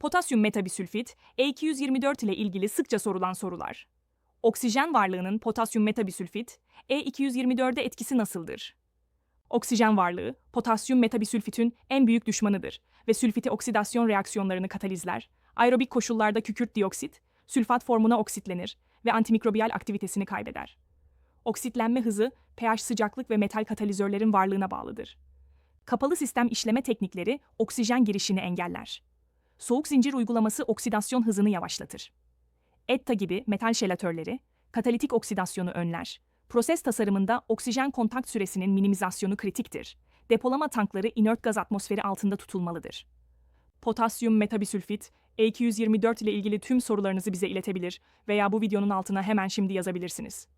Potasyum metabisülfit, E224 ile ilgili sıkça sorulan sorular. Oksijen varlığının potasyum metabisülfit, E224'e etkisi nasıldır? Oksijen varlığı, potasyum metabisülfitin en büyük düşmanıdır ve sülfiti oksidasyon reaksiyonlarını katalizler, aerobik koşullarda kükürt dioksit, sülfat formuna oksitlenir ve antimikrobiyal aktivitesini kaybeder. Oksitlenme hızı, pH sıcaklık ve metal katalizörlerin varlığına bağlıdır. Kapalı sistem işleme teknikleri oksijen girişini engeller. Soğuk zincir uygulaması oksidasyon hızını yavaşlatır. ETTA gibi metal şelatörleri, katalitik oksidasyonu önler. Proses tasarımında oksijen kontakt süresinin minimizasyonu kritiktir. Depolama tankları inert gaz atmosferi altında tutulmalıdır. Potasyum metabisülfit, E224 ile ilgili tüm sorularınızı bize iletebilir veya bu videonun altına hemen şimdi yazabilirsiniz.